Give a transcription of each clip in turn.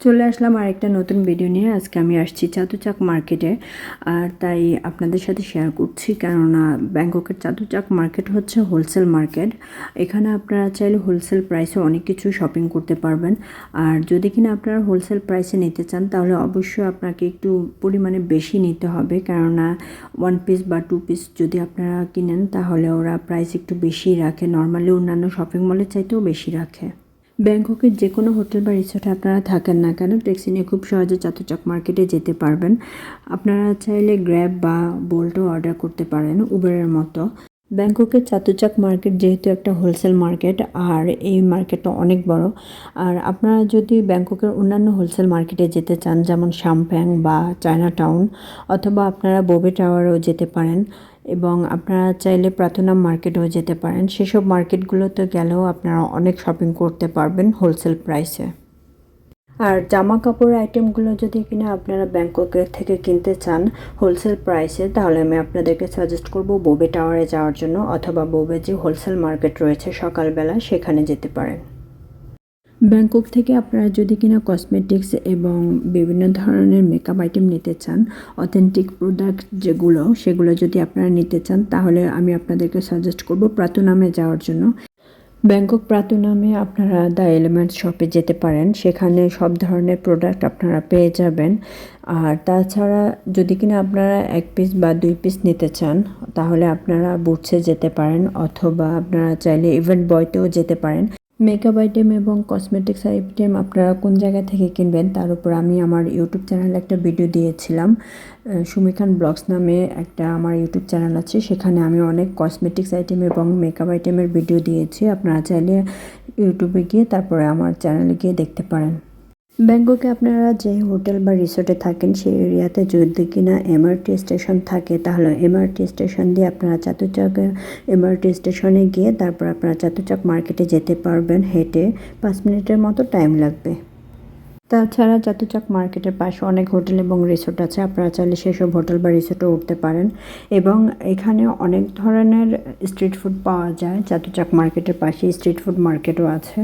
চলে আসলাম আরেকটা নতুন ভিডিও নিয়ে। আজকে আমি আসছি চাতুচাক মার্কেটে আর তাই আপনাদের সাথে শেয়ার করছি, কেননা ব্যাংককের চাতুচাক মার্কেট হচ্ছে হোলসেল মার্কেট এখানে আপনারা চাইলে হোলসেল প্রাইসে অনেক কিছু শপিং করতে পারবেন। আর যদি কিনা আপনারা হোলসেল প্রাইসে নিতে চান, তাহলে অবশ্যই আপনাকে একটু পরিমাণে বেশি নিতে হবে। কেননা ওয়ান পিস বা টু পিস যদি আপনারা কিনেন, তাহলে ওরা প্রাইস একটু বেশি রাখে। নর্মালি অন্যান্য শপিং মলের চাইতেও বেশি রাখে। ব্যাংককের যে কোনো হোটেল বা রিসোর্টে আপনারা থাকেন না কেন, ট্যাক্সি নিয়ে খুব সহজে চাতুচক মার্কেটে যেতে পারবেন। আপনারা চাইলে গ্র্যাব বা বোল্টও অর্ডার করতে পারেন উবেরের মতো। ব্যাংককের চাতুচাক মার্কেট যেহেতু একটা হোলসেল মার্কেট, আর এই মার্কেটটা অনেক বড়। আর আপনারা যদি ব্যাংককের অন্যান্য হোলসেল মার্কেটে যেতে চান, যেমন শামপ্যাং বা চায়না টাউন অথবা আপনারা বোবে টাওয়ারেও যেতে পারেন, এবং আপনারা চাইলে প্রার্থনা মার্কেটেও যেতে পারেন, সেসব মার্কেটগুলোতে গেলেও আপনারা অনেক শপিং করতে পারবেন হোলসেল প্রাইসে। আর জামা কাপড়ের আইটেমগুলো যদি কিনা আপনারা ব্যাংককের থেকে কিনতে চান হোলসেল প্রাইসে তাহলে আমি আপনাদেরকে সাজেস্ট করব বোবে টাওয়ারে যাওয়ার জন্য অথবা বোবে যে হোলসেল মার্কেট রয়েছে সকালবেলা সেখানে যেতে পারেন। ব্যাংকক থেকে আপনারা যদি কিনা কসমেটিক্স এবং বিভিন্ন ধরনের মেকআপ আইটেম নিতে চান অথেন্টিক প্রোডাক্ট যেগুলো, সেগুলো যদি আপনারা নিতে চান, তাহলে আমি আপনাদেরকে সাজেস্ট করব প্রাতনামে যাওয়ার জন্য। ব্যাংকক প্রাতু নামে আপনারা দ্য এলিমেন্টস শপে যেতে পারেন। সেখানে সব ধরনের প্রোডাক্ট আপনারা পেয়ে যাবেন। আর তাছাড়া যদি কিনা আপনারা এক পিস বা দুই পিস নিতে চান, তাহলে আপনারা বুটসে যেতে পারেন, অথবা আপনারা চাইলে ইভেন্ট বয়তেও যেতে পারেন। মেকআপ আইটেম এবং কসমেটিক্স আইটেম আপনারা কোন জায়গা থেকে কিনবেন, তার উপর আমি আমার ইউটিউব চ্যানেলে একটা ভিডিও দিয়েছিলাম। সুমিখান ব্লগস নামে একটা আমার ইউটিউব চ্যানেল আছে, সেখানে আমি অনেক কসমেটিক্স আইটেম এবং মেকআপ আইটেমের ভিডিও দিয়েছি। আপনারা চাইলে ইউটিউবে গিয়ে তারপরে আমার চ্যানেলে গিয়ে দেখতে পারেন। ব্যাংককে আপনারা যে হোটেল বা রিসোর্টে থাকেন সেই এরিয়াতে যদি কিনা এমআরটি স্টেশন থাকে, তাহলে এমআরটি স্টেশন দিয়ে আপনারা চাতুচাক এমআরটি স্টেশনে গিয়ে তারপর আপনারা চাতুচাক মার্কেটে যেতে পারবেন। হেঁটে পাঁচ মিনিটের মতো টাইম লাগবে। তাছাড়া চাতুচাক মার্কেটের পাশে অনেক হোটেল এবং রিসোর্ট আছে। আপনারা চাইলে সেসব হোটেল বা রিসোর্টে উঠতে পারেন এবং এখানে অনেক ধরনের স্ট্রিট ফুড পাওয়া যায়। চাতুচাক মার্কেটের পাশে স্ট্রিট ফুড মার্কেটও আছে।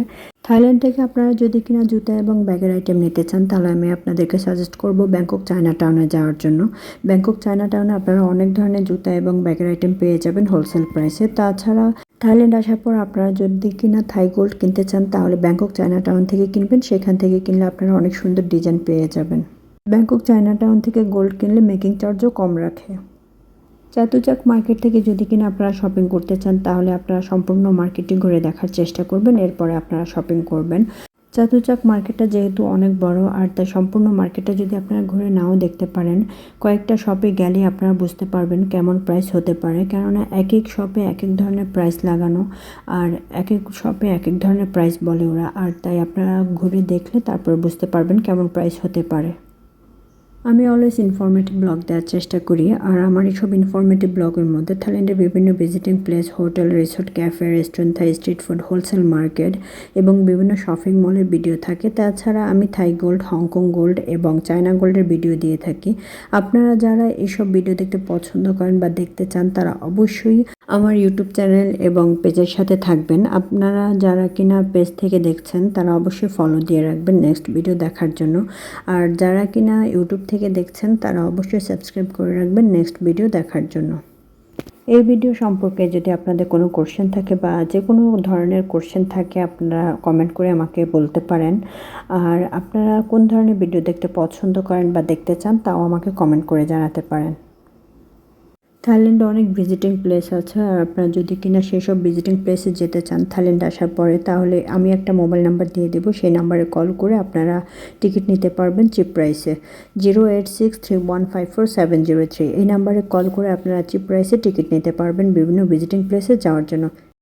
থাইল্যান্ড থেকে আপনারা যদি কিনা জুতা এবং ব্যাগের আইটেম নিতে চান, তাহলে আমি আপনাদেরকে সাজেস্ট করব ব্যাংকক চায়না টাউনে যাওয়ার জন্য। ব্যাংকক চায়না টাউনে আপনারা অনেক ধরনের জুতা এবং ব্যাগের আইটেম পেয়ে যাবেন হোলসেল প্রাইসে তাছাড়া থাইল্যান্ড আসার পর আপনারা যদি কিনা থাই গোল্ড কিনতে চান, তাহলে ব্যাংকক চায়না টাউন থেকে কিনবেন। সেখান থেকে কিনলে আপনারা অনেক সুন্দর ডিজাইন পেয়ে যাবেন। ব্যাংকক চায়না টাউন থেকে গোল্ড কিনলে মেকিং চার্জও কম রাখে। চাতুচাক মার্কেট থেকে যদি কিনা আপনারা শপিং করতে চান, তাহলে আপনারা সম্পূর্ণ মার্কেটটি ঘুরে দেখার চেষ্টা করবেন। এরপরে আপনারা শপিং করবেন। চাতুচাক মার্কেটটা যেহেতু অনেক বড় আর তাই সম্পূর্ণ মার্কেটটা যদি আপনারা ঘুরে নাও দেখতে পারেন, কয়েকটা শপে গেলে আপনারা বুঝতে পারবেন কেমন প্রাইস হতে পারে। কেননা এক এক শপে এক এক ধরনের প্রাইস লাগানো আর এক এক শপে এক এক ধরনের প্রাইস বলে ওরা। আর তাই আপনারা ঘুরে দেখলে তারপর বুঝতে পারবেন কেমন প্রাইস হতে পারে। আমি অলওয়েজ ইনফরমেটিভ ব্লগ দেওয়ার চেষ্টা করি, আর আমার এইসব ইনফরমেটিভ ব্লগের মধ্যে থাইল্যান্ডের বিভিন্ন visiting place hotel resort cafe restaurant Thai street food wholesale market এবং বিভিন্ন শপিং মলের ভিডিও থাকে। তাছাড়া আমি Thai gold Hong Kong gold এবং চায়না গোল্ডের ভিডিও দিয়ে থাকি। আপনারা যারা এইসব ভিডিও দেখতে পছন্দ করেন বা দেখতে চান, তারা অবশ্যই আমার ইউটিউব চ্যানেল এবং পেজের সাথে থাকবেন। আপনারা যারা কিনা পেজ থেকে দেখছেন, তারা অবশ্যই ফলো দিয়ে রাখবেন নেক্সট ভিডিও দেখার জন্য। আর যারা কিনা ইউটিউব থেকে দেখছেন, তারা অবশ্যই সাবস্ক্রাইব করে রাখবেন নেক্সট ভিডিও দেখার জন্য। এই ভিডিও সম্পর্কে যদি আপনাদের কোনো কোশ্চেন থাকে বা যে কোনো ধরনের কোশ্চেন থাকে, আপনারা কমেন্ট করে আমাকে বলতে পারেন। আর আপনারা কোন ধরনের ভিডিও দেখতে পছন্দ করেন বা দেখতে চান, তাও আমাকে কমেন্ট করে জানাতে পারেন। থাইল্যান্ডে অনেক ভিজিটিং প্লেস আছে, আর আপনারা যদি কিনা সেই সব ভিজিটিং প্লেসে যেতে চান থাইল্যান্ড আসার পরে, তাহলে আমি একটা মোবাইল নাম্বার দিয়ে দেবো। সেই নাম্বারে কল করে আপনারা টিকিট নিতে পারবেন চিপ প্রাইসে zero eight six three one five four seven zero three এই নাম্বারে কল করে আপনারা চিপ প্রাইসে টিকিট নিতে পারবেন বিভিন্ন ভিজিটিং প্লেসে যাওয়ার জন্য।